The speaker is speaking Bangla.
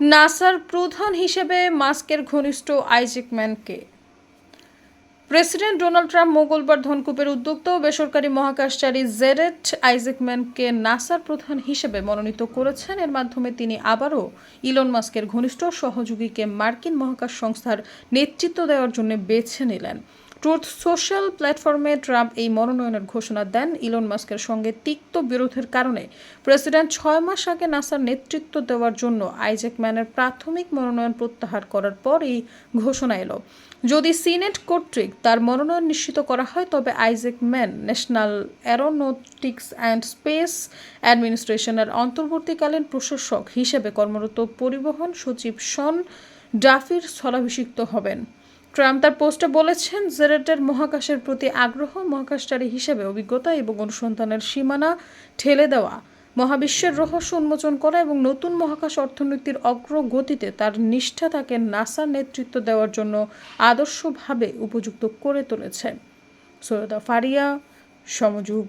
নাসার প্রধান হিসেবে মাস্কের ঘনিষ্ঠ আইজেক ম্যানকে। প্রেসিডেন্ট ডোনাল্ড ট্রাম্প মঙ্গলবার ধনকুপের উদ্যোক্তা বেসরকারি মহাকাশচারী জেরেট আইজেকম্যানকে নাসার প্রধান হিসেবে মনোনীত করেছেন। এর মাধ্যমে তিনি আবারও ইলন মাস্কের ঘনিষ্ঠ সহযোগীকে মার্কিন মহাকাশ সংস্থার নেতৃত্ব দেওয়ার জন্য বেছে নিলেন। ট্রুথ সোশ্যাল প্ল্যাটফর্মে ট্রাম্প এই মনোনয়নের ঘোষণা দেন। ইলন মাস্কের সঙ্গে তিক্ত বিরোধের কারণে প্রেসিডেন্ট ছয় মাস আগে নাসার নেতৃত্ব দেওয়ার জন্য আইজ্যাক ম্যানের প্রাথমিক মনোনয়ন প্রত্যাহার করার পর এই ঘোষণা এলো। যদি সিনেট কর্তৃক তার মনোনয়ন নিশ্চিত করা হয়, তবে Isaacman, National Aeronautics and Space অ্যাডমিনিস্ট্রেশনের অন্তর্বর্তীকালীন প্রশাসক হিসেবে কর্মরত পরিবহন সচিব শন ডাফির স্থলাভিষিক্ত হবেন। ট্রাম্প তার পোস্টে বলেছেন জেরেটের মহাকাশের প্রতি আগ্রহ মহাকাশচারী হিসেবে অভিজ্ঞতা এবং অনুসন্ধানের সীমানা ঠেলে দেওয়া। মহাবিশ্বের রহস্য উন্মোচন করা এবং নতুন মহাকাশ অর্থনীতির অগ্রগতিতে তার নিষ্ঠা তাকে নাসার নেতৃত্ব দেওয়ার জন্য আদর্শভাবে উপযুক্ত করে তুলেছে। সৈয়দা ফারিয়া, সমযোগ।